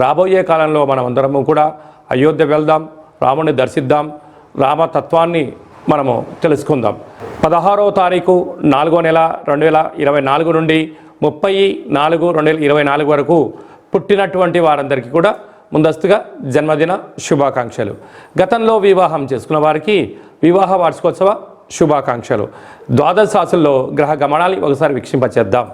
రాబోయే కాలంలో మనం అందరము కూడా అయోధ్య వెళ్దాం రాముని దర్శిద్దాం రామతత్వాన్ని మనము తెలుసుకుందాం. పదహారవ తారీఖు నాలుగో నెల రెండు వేల ఇరవై నాలుగు నుండి ముప్పై నాలుగు రెండు వేల ఇరవై నాలుగు వరకు పుట్టినటువంటి వారందరికీ కూడా ముందస్తుగా జన్మదిన శుభాకాంక్షలు. గతంలో వివాహం చేసుకున్న వారికి వివాహ వార్షికోత్సవ శుభాకాంక్షలు. ద్వాదశ రాశుల్లో గ్రహ గమనాలు ఒకసారి వీక్షింపచేద్దాం.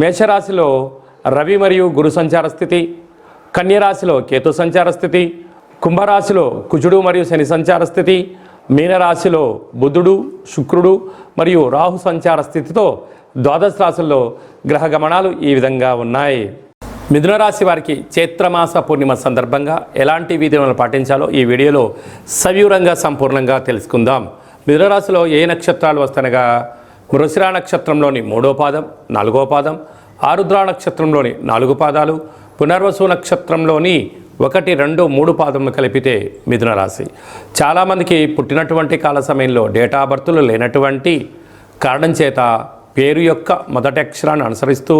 మేషరాశిలో రవి మరియు గురు సంచార స్థితి కన్యరాశిలో కేతు సంచార స్థితి కుంభరాశిలో కుజుడు మరియు శని సంచార స్థితి మీనరాశిలో బుధుడు శుక్రుడు మరియు రాహు సంచార స్థితితో ద్వాదశ రాశుల్లో గ్రహ గమనాలు ఈ విధంగా ఉన్నాయి. మిథున రాశి వారికి చైత్రమాస పూర్ణిమ సందర్భంగా ఎలాంటి విధులను పాటించాలో ఈ వీడియోలో సవివరంగా సంపూర్ణంగా తెలుసుకుందాం. మిథున రాశిలో ఏ నక్షత్రాలు వస్తనగా? మృసిరా నక్షత్రంలోని మూడో పాదం నాలుగో పాదం ఆరుద్రా నక్షత్రంలోని నాలుగు పాదాలు పునర్వసు నక్షత్రంలోని ఒకటి రెండు మూడు పాదములు కలిపితే మిథున రాశి. చాలామందికి పుట్టినటువంటి కాల సమయంలో డేటా బర్తులు లేనటువంటి కారణం చేత పేరు యొక్క మొదటి అక్షరాన్ని అనుసరిస్తూ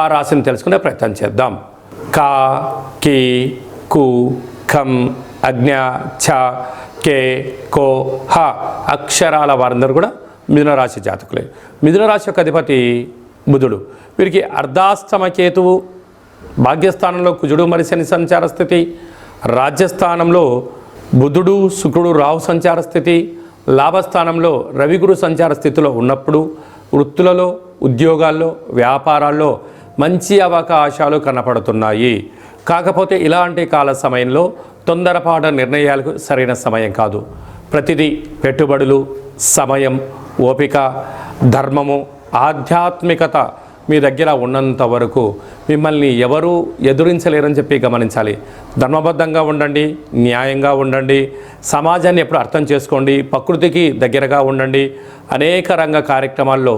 ఆ రాశిని తెలుసుకునే ప్రయత్నం చేద్దాం. కా కి కు ఖం అజ్ఞ ఛ కే కో హ అక్షరాల వారందరూ కూడా మిథున రాశి జాతకులే. మిథున రాశి యొక్క అధిపతి బుధుడు. వీరికి అర్ధాష్టమ కేతువు భాగ్యస్థానంలో కుజుడు మరి శని సంచార స్థితి రాజ్యస్థానంలో బుధుడు శుక్రుడు రాహు సంచార స్థితి లాభస్థానంలో రవిగురు సంచార స్థితిలో ఉన్నప్పుడు వృత్తులలో ఉద్యోగాల్లో వ్యాపారాల్లో మంచి అవకాశాలు కనపడుతున్నాయి. కాకపోతే ఇలాంటి కాల సమయంలో తొందరపాటు నిర్ణయాలకు సరైన సమయం కాదు. ప్రతిదీ పెట్టుబడులు సమయం ఓపిక ధర్మము ఆధ్యాత్మికత మీ దగ్గర ఉన్నంత వరకు మిమ్మల్ని ఎవరూ ఎదురించలేరని చెప్పి గమనించాలి. ధర్మబద్ధంగా ఉండండి న్యాయంగా ఉండండి సమాజాన్ని ఎప్పుడు అర్థం చేసుకోండి ప్రకృతికి దగ్గరగా ఉండండి అనేక రంగ కార్యక్రమాల్లో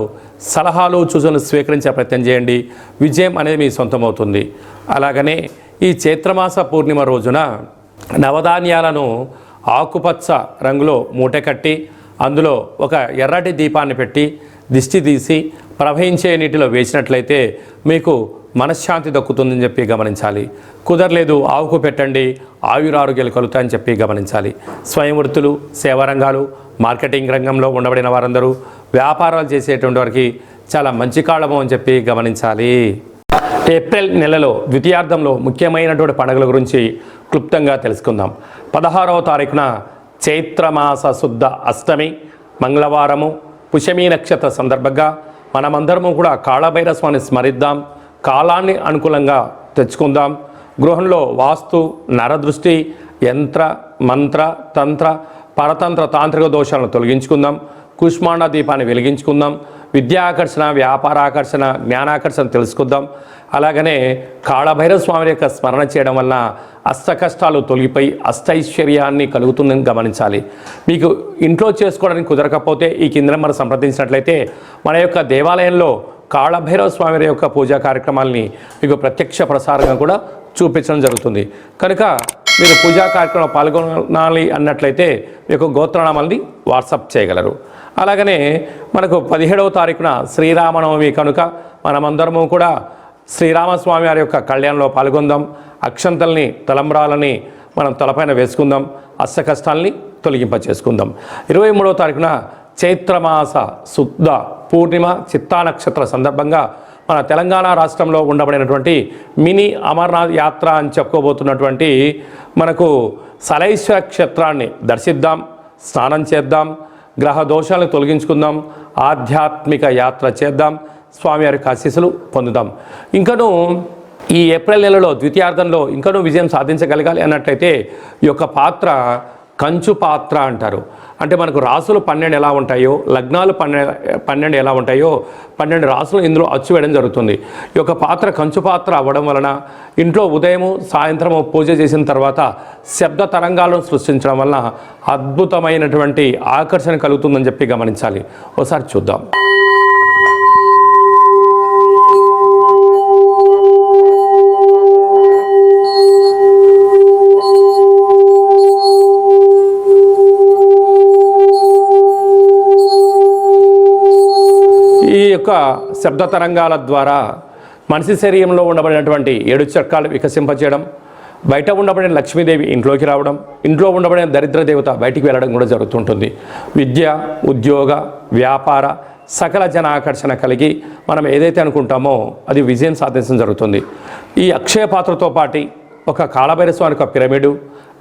సలహాలు సూచనలు స్వీకరించే ప్రయత్నం చేయండి. విజయం అనేది మీ సొంతమవుతుంది. అలాగనే ఈ చైత్రమాస పూర్ణిమ రోజున నవధాన్యాలను ఆకుపచ్చ రంగులో మూట కట్టి అందులో ఒక ఎర్రటి దీపాన్ని పెట్టి దిష్టి తీసి ప్రవహించే నీటిలో వేసినట్లయితే మీకు మనశ్శాంతి దక్కుతుందని చెప్పి గమనించాలి. కుదరలేదు ఆవుకు పెట్టండి ఆయురారోగ్యాలు కలుగుతాయని చెప్పి గమనించాలి. స్వయం వృత్తులు సేవా రంగాలు మార్కెటింగ్ రంగంలో ఉండబడిన వారందరూ వ్యాపారాలు చేసేటువంటి వారికి చాలా మంచి కాలము అని చెప్పి గమనించాలి. ఏప్రిల్ నెలలో ద్వితీయార్థంలో ముఖ్యమైనటువంటి పండుగల గురించి క్లుప్తంగా తెలుసుకుందాం. పదహారవ తారీఖున చైత్రమాస శుద్ధ అష్టమి మంగళవారము పుషమీ నక్షత్ర సందర్భంగా మనమందరము కూడా కాళభైరస్వామిని స్మరిద్దాం. కాలాన్ని అనుకూలంగా తెచ్చుకుందాం. గృహంలో వాస్తు నరదృష్టి యంత్ర మంత్ర తంత్ర పరతంత్ర తాంత్రిక దోషాలను తొలగించుకుందాం. కుష్మాండ దీపాన్ని వెలిగించుకుందాం. విద్యాకర్షణ వ్యాపారాకర్షణ జ్ఞానాకర్షణ తెలుసుకుందాం. అలాగనే కాళభైరవ స్వామి యొక్క స్మరణ చేయడం వలన అష్ట కష్టాలు తొలగిపోయి అష్టైశ్వర్యాన్ని కలుగుతుందని గమనించాలి. మీకు ఇంట్లో చేసుకోవడానికి కుదరకపోతే ఈ కింద మనం సంప్రదించినట్లయితే మన యొక్క దేవాలయంలో కాళభైరవ స్వామి యొక్క పూజా కార్యక్రమాల్ని మీకు ప్రత్యక్ష ప్రసారంగా కూడా చూపించడం జరుగుతుంది. కనుక మీరు పూజా కార్యక్రమంలో పాల్గొనాలి అన్నట్లయితే మీకు గోత్రనామల్ని వాట్సాప్ చేయగలరు. అలాగనే మనకు పదిహేడవ తారీఖున శ్రీరామనవమి కనుక మనమందరము కూడా శ్రీరామస్వామి వారి యొక్క కళ్యాణంలో పాల్గొందాం. అక్షంతల్ని తలంబ్రాలని మనం తలపైన వేసుకుందాం. అష్ట కష్టాల్ని తొలగింప చేసుకుందాం ఇరవై మూడవ తారీఖున చైత్రమాస శుద్ధ పూర్ణిమ చిత్తా నక్షత్ర సందర్భంగా మన తెలంగాణ రాష్ట్రంలో ఉండబడినటువంటి మినీ అమర్నాథ్ యాత్ర అని చెప్పుకోబోతున్నటువంటి మనకు సలైశ్వర క్షేత్రాన్ని దర్శిద్దాం స్నానం చేద్దాం గ్రహ దోషాలను తొలగించుకుందాం ఆధ్యాత్మిక యాత్ర చేద్దాం స్వామివారికి ఆశీస్సులు పొందుదాం. ఇంకను ఈ ఏప్రిల్ నెలలో ద్వితీయార్థంలో ఇంకనూ విజయం సాధించగలగాలి అన్నట్లయితే ఈ యొక్క పాత్ర కంచు పాత్ర అంటారు. అంటే మనకు రాసులు పన్నెండు ఎలా ఉంటాయో లగ్నాలు పన్నెండు పన్నెండు ఎలా ఉంటాయో పన్నెండు రాసులు ఇందులో అచ్చు వేయడం జరుగుతుంది. ఈ యొక్క పాత్ర కంచు పాత్ర అవ్వడం వలన ఇంట్లో ఉదయము సాయంత్రము పూజ చేసిన తర్వాత శబ్ద తరంగాలను సృష్టించడం వలన అద్భుతమైనటువంటి ఆకర్షణ కలుగుతుందని చెప్పి గమనించాలి. ఒకసారి చూద్దాం. యొక్క శబ్ద తరంగాల ద్వారా మనిషి శరీరంలో ఉండబడినటువంటి ఏడు చక్రాలు వికసింపచేయడం బయట ఉండబడిన లక్ష్మీదేవి ఇంట్లోకి రావడం ఇంట్లో ఉండబడిన దరిద్ర దేవత బయటికి వెళ్ళడం కూడా జరుగుతుంటుంది. విద్య ఉద్యోగ వ్యాపార సకల జన ఆకర్షణ కలిగి మనం ఏదైతే అనుకుంటామో అది విజయం సాధించడం జరుగుతుంది. ఈ అక్షయ పాత్రతో పాటి ఒక కాళభైరస్వామి యొక్క పిరమిడు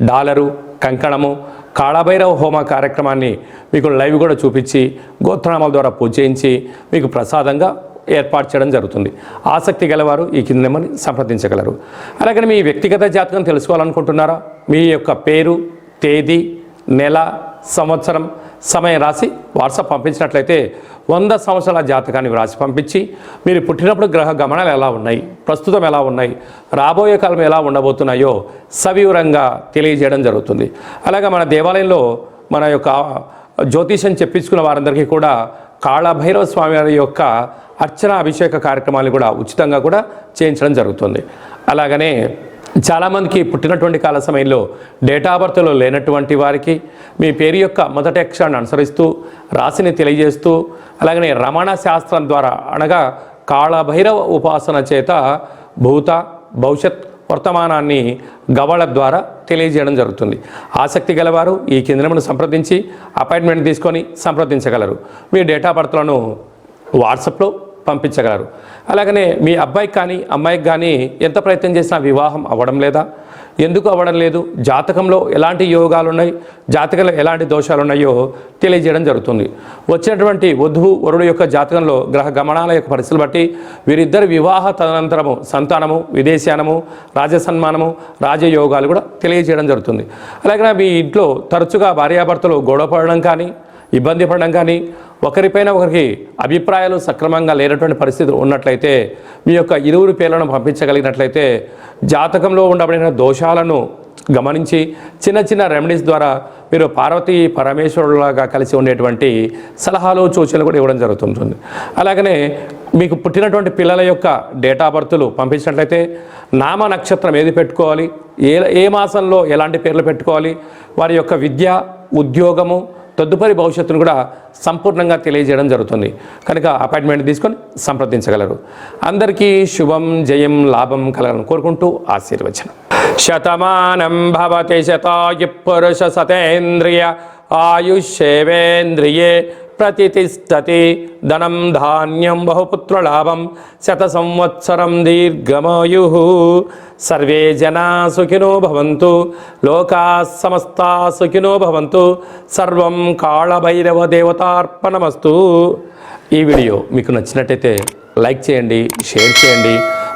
డాలరు కంకణము కాళభైరవ హోమ కార్యక్రమాన్ని మీకు లైవ్ కూడా చూపించి గోత్రనామాల ద్వారా పూజ చేయించి మీకు ప్రసాదంగా ఏర్పాటు చేయడం జరుగుతుంది. ఆసక్తి గలవారు ఈ కింద నెంబర్ని సంప్రదించగలరు. అలాగే మీ వ్యక్తిగత జాతకం తెలుసుకోవాలనుకుంటున్నారా? మీ యొక్క పేరు తేదీ నెల సంవత్సరం సమయం రాసి వాట్సాప్ పంపించినట్లయితే వంద సంవత్సరాల జాతకాన్ని వ్రాసి పంపించి మీరు పుట్టినప్పుడు గ్రహ గమనాలు ఎలా ఉన్నాయి ప్రస్తుతం ఎలా ఉన్నాయి రాబోయే కాలం ఎలా ఉండబోతున్నాయో సవివరంగా తెలియజేయడం జరుగుతుంది. అలాగే మన దేవాలయంలో మన యొక్క జ్యోతిషం చెప్పించుకున్న వారందరికీ కూడా కాళభైరవ స్వామి వారి యొక్క అర్చన అభిషేక కార్యక్రమాలు కూడా ఉచితంగా కూడా చేయించడం జరుగుతుంది. అలాగనే చాలామందికి పుట్టినటువంటి కాల సమయంలో డేటా బర్త్లో లేనటువంటి వారికి మీ పేరు యొక్క మొదటి అక్షరాన్ని అనుసరిస్తూ రాశిని తెలియజేస్తూ అలాగనే రమణ శాస్త్రం ద్వారా అనగా కాళభైరవ ఉపాసన చేత భూత భవిష్యత్ వర్తమానాన్ని గవళ ద్వారా తెలియజేయడం జరుగుతుంది. ఆసక్తి గలవారు ఈ కేంద్రమును సంప్రదించి అపాయింట్మెంట్ తీసుకొని సంప్రదించగలరు. మీ డేటా బర్త్లను వాట్సాప్లో పంపించగలరు. అలాగనే మీ అబ్బాయికి కానీ అమ్మాయికి కానీ ఎంత ప్రయత్నం చేసినా వివాహం అవ్వడం లేదా? ఎందుకు అవ్వడం లేదు? జాతకంలో ఎలాంటి యోగాలు ఉన్నాయి జాతకంలో ఎలాంటి దోషాలు ఉన్నాయో తెలియజేయడం జరుగుతుంది. వచ్చినటువంటి వధువు వరుడు యొక్క జాతకంలో గ్రహ గమనాల యొక్క పరిస్థితులు బట్టి వీరిద్దరి వివాహ తదనంతరము సంతానము విదేశానము రాజసన్మానము రాజయోగాలు కూడా తెలియజేయడం జరుగుతుంది. అలాగే మీ ఇంట్లో తరచుగా భార్యాభర్తలు గొడవ పడడం కానీ ఇబ్బంది పడడం కానీ ఒకరిపైన ఒకరికి అభిప్రాయాలు సక్రమంగా లేనటువంటి పరిస్థితి ఉన్నట్లయితే మీ యొక్క ఇరువురు పేర్లను పంపించగలిగినట్లయితే జాతకంలో ఉండబడిన దోషాలను గమనించి చిన్న చిన్న రెమెడీస్ ద్వారా మీరు పార్వతీ పరమేశ్వరులాగా కలిసి ఉండేటువంటి సలహాలు సూచనలు కూడా ఇవ్వడం జరుగుతుంటుంది. అలాగనే మీకు పుట్టినటువంటి పిల్లల యొక్క డేటా బర్త్లు పంపించినట్లయితే నామ నక్షత్రం ఏది పెట్టుకోవాలి? ఏ ఏ మాసంలో ఎలాంటి పేర్లు పెట్టుకోవాలి? వారి యొక్క విద్య ఉద్యోగము తదుపరి భవిష్యత్తును కూడా సంపూర్ణంగా తెలియజేయడం జరుగుతుంది. కనుక అపాయింట్మెంట్ తీసుకొని సంప్రదించగలరు. అందరికీ శుభం జయం లాభం కలగాలని కోరుకుంటూ ఆశీర్వచనం. శతమానం భవతి శతాయు పురుష సతేంద్రియ ఆయుషేవేంద్రియే ప్రతిష్టతి ధనం ధాన్యం బహుపుత్రలాభం శత సంవత్సరం దీర్ఘమాయు సర్వే జనా సుఖినో భవంతు లోకా సమస్తా సుఖినో భవంతు సర్వం కాళభైరవ దేవతార్పణమస్తు ఈ వీడియో మీకు నచ్చినట్టయితే లైక్ చేయండి షేర్ చేయండి